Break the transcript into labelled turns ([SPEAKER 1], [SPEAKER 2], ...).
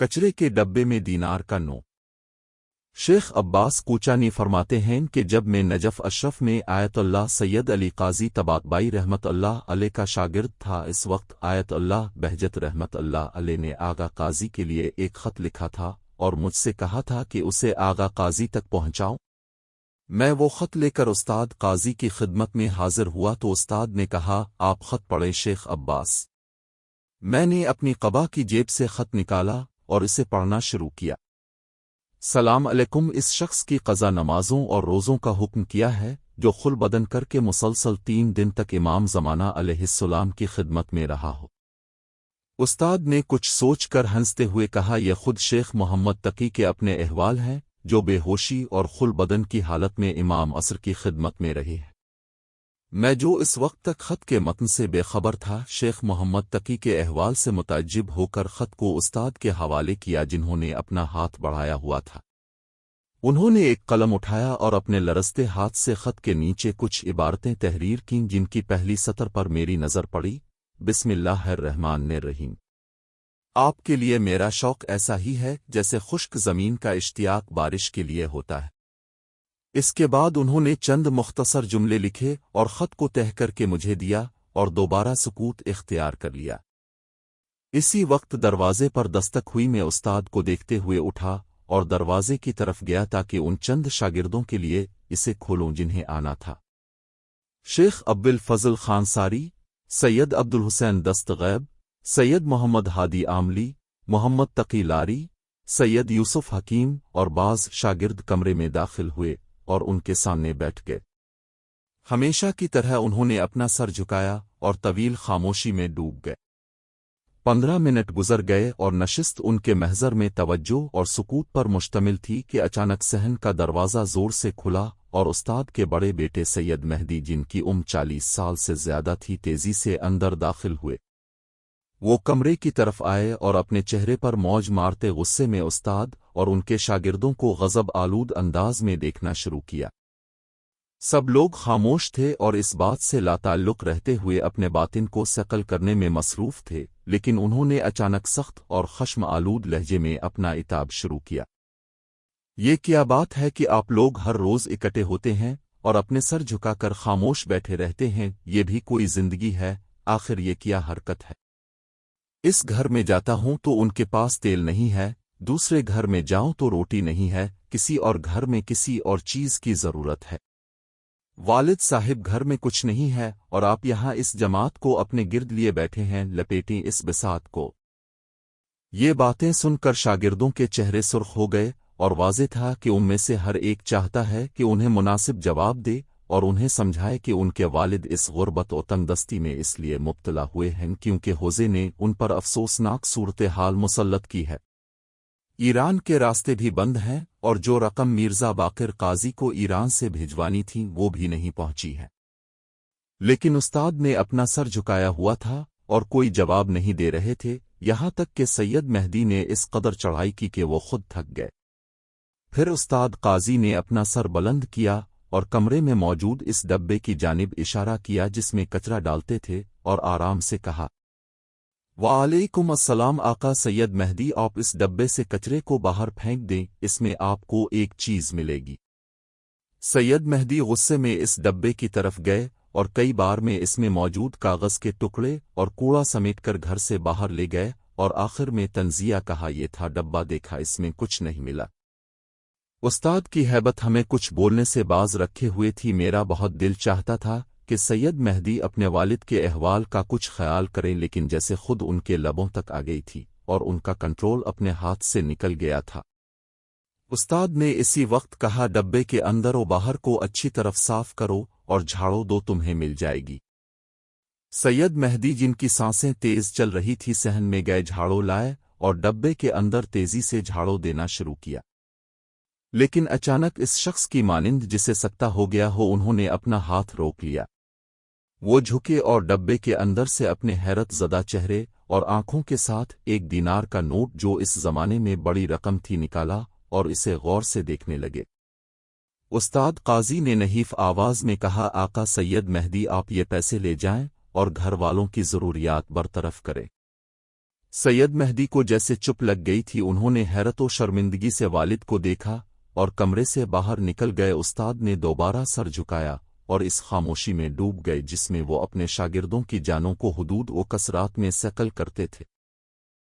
[SPEAKER 1] کچرے کے ڈبے میں دینار کا نو۔ شیخ عباس کوچانی فرماتے ہیں کہ جب میں نجف اشرف میں آیت اللہ سید علی قاضی تباتبائی رحمت اللہ علیہ کا شاگرد تھا، اس وقت آیت اللہ بہجت رحمت اللہ علیہ نے آغا قاضی کے لیے ایک خط لکھا تھا اور مجھ سے کہا تھا کہ اسے آغا قاضی تک پہنچاؤں۔ میں وہ خط لے کر استاد قاضی کی خدمت میں حاضر ہوا تو استاد نے کہا، آپ خط پڑھیں شیخ عباس۔ میں نے اپنی قبا کی جیب سے خط نکالا اور اسے پڑھنا شروع کیا۔ سلام علیکم، اس شخص کی قضا نمازوں اور روزوں کا حکم کیا ہے، جو خل بدن کر کے مسلسل تین دن تک امام زمانہ علیہ السلام کی خدمت میں رہا ہو۔ استاد نے کچھ سوچ کر ہنستے ہوئے کہا، یہ خود شیخ محمد تقی کے اپنے احوال ہیں، جو بے ہوشی اور خل بدن کی حالت میں امام عصر کی خدمت میں رہی ہے میں جو اس وقت تک خط کے متن سے بے خبر تھا، شیخ محمد تقی کے احوال سے متعجب ہو کر خط کو استاد کے حوالے کیا جنہوں نے اپنا ہاتھ بڑھایا ہوا تھا۔ انہوں نے ایک قلم اٹھایا اور اپنے لرستے ہاتھ سے خط کے نیچے کچھ عبارتیں تحریر کیں، جن کی پہلی سطر پر میری نظر پڑی، بسم اللہ الرحمن نے رحیم آپ کے لیے میرا شوق ایسا ہی ہے جیسے خشک زمین کا اشتیاق بارش کے لیے ہوتا ہے۔ اس کے بعد انہوں نے چند مختصر جملے لکھے اور خط کو تہ کر کے مجھے دیا اور دوبارہ سکوت اختیار کر لیا۔ اسی وقت دروازے پر دستک ہوئی میں استاد کو دیکھتے ہوئے اٹھا اور دروازے کی طرف گیا تاکہ ان چند شاگردوں کے لیے اسے کھولوں جنہیں آنا تھا۔ شیخ عبد الفضل خان ساری، سید عبد الحسین دست غیب سید محمد ہادی عاملی محمد تقی لاری، سید یوسف حکیم اور بعض شاگرد کمرے میں داخل ہوئے۔ اور ان کے سامنے بیٹھ گئے۔ ہمیشہ کی طرح انہوں نے اپنا سر جھکایا اور طویل خاموشی میں ڈوب گئے۔ پندرہ منٹ گزر گئے اور نشست ان کے محضر میں توجہ اور سکوت پر مشتمل تھی کہ اچانک سہن کا دروازہ زور سے کھلا اور استاد کے بڑے بیٹے سید مہدی جن کی عمر چالیس سال سے زیادہ تھی تیزی سے اندر داخل ہوئے۔ وہ کمرے کی طرف آئے اور اپنے چہرے پر موج مارتے غصے میں استاد اور ان کے شاگردوں کو غضب آلود انداز میں دیکھنا شروع کیا۔ سب لوگ خاموش تھے اور اس بات سے لاتعلق رہتے ہوئے اپنے باطن کو سقل کرنے میں مصروف تھے، لیکن انہوں نے اچانک سخت اور خشم آلود لہجے میں اپنا اتاب شروع کیا۔ یہ کیا بات ہے کہ آپ لوگ ہر روز اکٹھے ہوتے ہیں اور اپنے سر جھکا کر خاموش بیٹھے رہتے ہیں، یہ بھی کوئی زندگی ہے، آخر یہ کیا حرکت ہے۔ اس گھر میں جاتا ہوں تو ان کے پاس تیل نہیں ہے دوسرے گھر میں جاؤں تو روٹی نہیں ہے، کسی اور گھر میں کسی اور چیز کی ضرورت ہے۔ والد صاحب گھر میں کچھ نہیں ہے اور آپ یہاں اس جماعت کو اپنے گرد لیے بیٹھے ہیں، لپیٹیں اس بسات کو۔ یہ باتیں سن کر شاگردوں کے چہرے سرخ ہو گئے اور واضح تھا کہ ان میں سے ہر ایک چاہتا ہے کہ انہیں مناسب جواب دے اور انہیں سمجھائے کہ ان کے والد اس غربت و تندستی میں اس لیے مبتلا ہوئے ہیں کیونکہ حوزے نے ان پر افسوسناک صورتحال مسلط کی ہے۔ ایران کے راستے بھی بند ہیں اور جو رقم مرزا باقر قاضی کو ایران سے بھیجوانی تھی وہ بھی نہیں پہنچی ہے۔ لیکن استاد نے اپنا سر جھکایا ہوا تھا اور کوئی جواب نہیں دے رہے تھے، یہاں تک کہ سید مہدی نے اس قدر چڑھائی کی کہ وہ خود تھک گئے۔ پھر استاد قاضی نے اپنا سر بلند کیا اور کمرے میں موجود اس ڈبے کی جانب اشارہ کیا جس میں کچرا ڈالتے تھے اور آرام سے کہا وعلیکم السلام آقا سید مہدی، آپ اس ڈبے سے کچرے کو باہر پھینک دیں، اس میں آپ کو ایک چیز ملے گی۔ سید مہدی غصے میں اس ڈبے کی طرف گئے اور کئی بار میں اس میں موجود کاغذ کے ٹکڑے اور کوڑا سمیٹ کر گھر سے باہر لے گئے اور آخر میں تنزیہ کہا، یہ تھا ڈبہ، دیکھا، اس میں کچھ نہیں ملا۔ استاد کی حیبت ہمیں کچھ بولنے سے باز رکھے ہوئے تھی، میرا بہت دل چاہتا تھا کہ سید مہدی اپنے والد کے احوال کا کچھ خیال کریں لیکن جیسے خود ان کے لبوں تک آ گئی تھی اور ان کا کنٹرول اپنے ہاتھ سے نکل گیا تھا۔ استاد نے اسی وقت کہا، ڈبے کے اندر و باہر کو اچھی طرف صاف کرو اور جھاڑو دو، تمہیں مل جائے گی۔ سید مہدی جن کی سانسیں تیز چل رہی تھی سہن میں گئے جھاڑو لائے اور ڈبے کے اندر تیزی سے جھاڑو دینا شروع کیا۔ لیکن اچانک اس شخص کی مانند جسے سکتا ہو گیا ہو، انہوں نے اپنا ہاتھ روک لیا۔ وہ جھکے اور ڈبے کے اندر سے اپنے حیرت زدہ چہرے اور آنکھوں کے ساتھ ایک دینار کا نوٹ جو اس زمانے میں بڑی رقم تھی نکالا اور اسے غور سے دیکھنے لگے۔ استاد قاضی نے نحیف آواز میں کہا، آقا سید مہدی، آپ یہ پیسے لے جائیں اور گھر والوں کی ضروریات برطرف کریں۔ سید مہدی کو جیسے چپ لگ گئی تھی، انہوں نے حیرت و شرمندگی سے والد کو دیکھا اور کمرے سے باہر نکل گئے۔ استاد نے دوبارہ سر جھکایا۔ اور اس خاموشی میں ڈوب گئے جس میں وہ اپنے شاگردوں کی جانوں کو حدود و کسرات میں سقل کرتے تھے۔